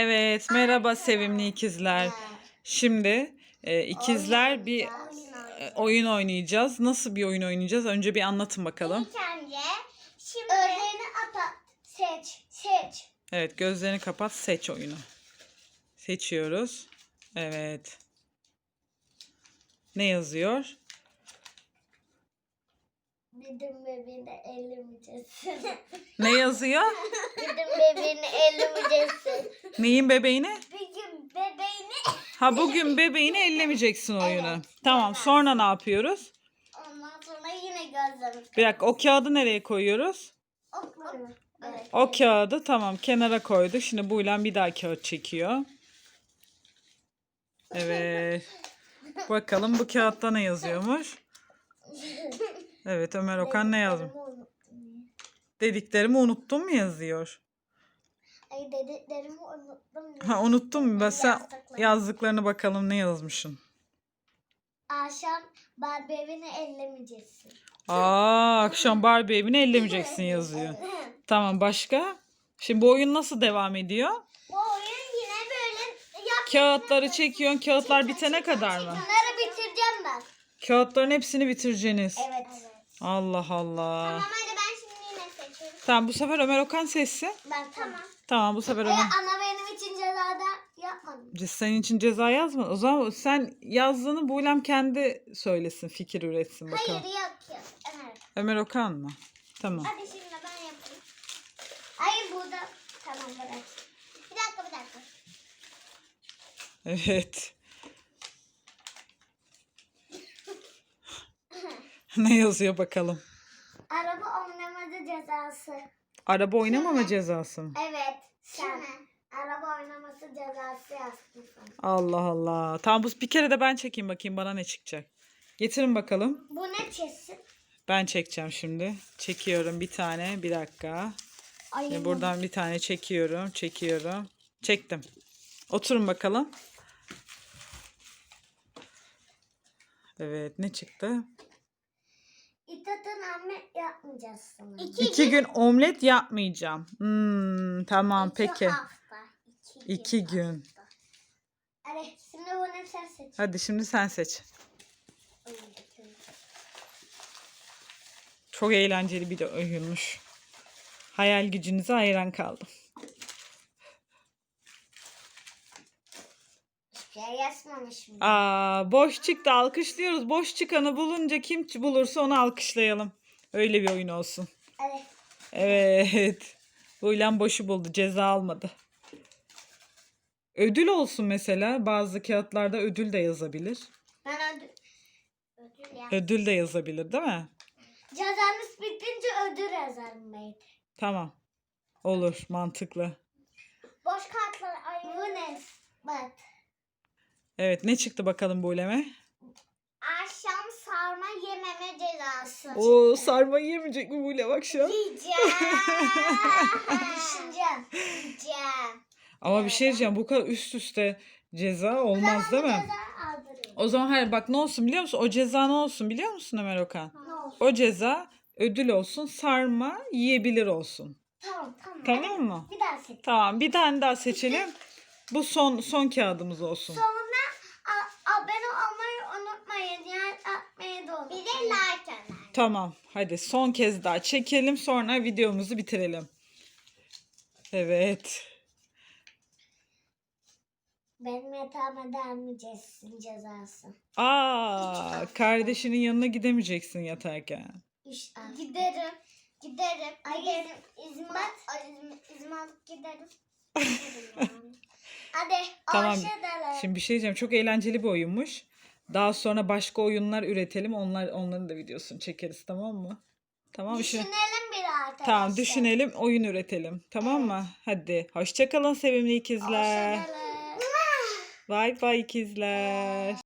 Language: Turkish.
Evet, merhaba sevimli ikizler. Şimdi e, ikizler bir e, oyun oynayacağız. Nasıl bir oyun oynayacağız? Önce bir anlatın bakalım. Şimdi ördeğini ata seç seç. Evet, gözlerini kapat, seç oyunu. Seçiyoruz. Evet. Ne yazıyor? Dedim bebeğini ellemeyeceksin. Ne yazıyor? Dedim bebeğini ellemeyeceksin. Neyin bebeğini? Bir gün bebeğini Ha bugün bebeğini ellemeyeceksin oyunu. Tamam, sonra ne yapıyoruz? ondan sonra yine gözlerini Bir dakika, o kağıdı nereye koyuyoruz? okları. Evet. O kağıdı tamam kenara koyduk. Şimdi Buylem bir daha kağıt çekiyor. Evet. Bakalım bu kağıtta ne yazıyormuş? Evet Ömer Okan ne yazmış? Dediklerimi unuttum mu yazıyor? Ay dediklerimi unuttum. Ha unuttun mu? Ben sen yazdıklarını bakalım ne yazmışsın? Akşam Barbie evini ellemeyeceksin. Aa akşam Barbie evini ellemeyeceksin yazıyor. Tamam başka? Şimdi bu oyun nasıl devam ediyor? Bu oyun yine böyle yap. Kağıtları çekiyorsun. Kağıtlar bitene kadar mı? Bunları bitireceğim ben. Kağıtların hepsini bitireceksiniz. Evet. Allah Allah. Tamam hadi ben şimdi yine seçiyorum. Tamam bu sefer Ömer Okan sessi. Ben tamam. Tamam bu sefer E, Ömer. ama benim için cezada yapmadım. Senin için ceza yazma. O zaman sen yazdığını Buylem kendi söylesin, fikir üretsin bakalım. Hayır yok yok. Evet. Ömer Okan mı? Tamam. Hadi şimdi ben yapayım. Hayır burada. Tamam bırak. Bir dakika bir dakika. Evet. ne yazıyor bakalım? Araba oynamadı cezası. Araba oynamama cezası mı? Evet. Sen. Araba oynaması cezası yazdım sana. Allah Allah. Tamam bu bir kere de ben çekeyim bakayım bana ne çıkacak. Getirin bakalım. Bu ne çizsin? Ben çekeceğim şimdi. Çekiyorum bir tane. Bir dakika. Ay. Buradan bir tane çekiyorum. Çekiyorum. Çektim. Oturun bakalım. Evet ne çıktı? İtatın Ahmet yapmayacağız sana. İki gün omlet yapmayacağım. Hmm, tamam İki peki. hafta. İki, İki gün. hafta. Hadi şimdi bunu sen seç. Hadi şimdi sen seç. Çok eğlenceli bir de oyunmuş. Hayal gücünüze hayran kaldım. Şey yazmamışım. Aa, boş çıktı alkışlıyoruz. Boş çıkanı bulunca kim bulursa onu alkışlayalım. Öyle bir oyun olsun. Hadi. Evet. Buylem boşu buldu. Ceza almadı. Ödül olsun mesela. Bazı kağıtlarda ödül de yazabilir. Ben ödül. Ödül. Ödül de yazabilir değil mi? Cezanız bitince ödül yazarım ben. Tamam. Olur. Mantıklı. Boş kartlar ayırın. Bu ne? Bak. Evet. Ne çıktı bakalım Bulem'e? Akşam sarma yememe cezası. Oo sarmayı yemeyecek mi Bule bak şu an. Yiyeceğim. Düşüneceğim. Yiyeceğim. Ama bir şey diyeceğim. Bu kadar üst üste ceza olmaz değil mi? O zaman hayır bak ne olsun biliyor musun? O ceza ne olsun biliyor musun Ömer Okan? Ne olsun? O ceza ödül olsun. Sarma yiyebilir olsun. Tamam tamam. Tamam mı? Bir daha seç. Tamam bir tane daha seçelim. Bu son son kağıdımız olsun. Sonra Tamam hadi son kez daha çekelim sonra videomuzu bitirelim. Evet. Benim yatağıma gelmeyeceksin cezası. Aa kardeşinin yanına gidemeyeceksin yatarken. İş, giderim. Giderim. Giderim. İzmir, izin alıp giderim. Hadi. Tamam. Şimdi bir şey diyeceğim. Çok eğlenceli bir oyunmuş. Daha sonra başka oyunlar üretelim. Onlar onların da videosunu çekeriz tamam mı? Tamam Düşünelim bir arkadaşlar. Tamam düşünelim, oyun üretelim. Tamam mı? Hadi. Hoşça kalın sevimli ikizler. Hoşçakalın. Bye bye ikizler.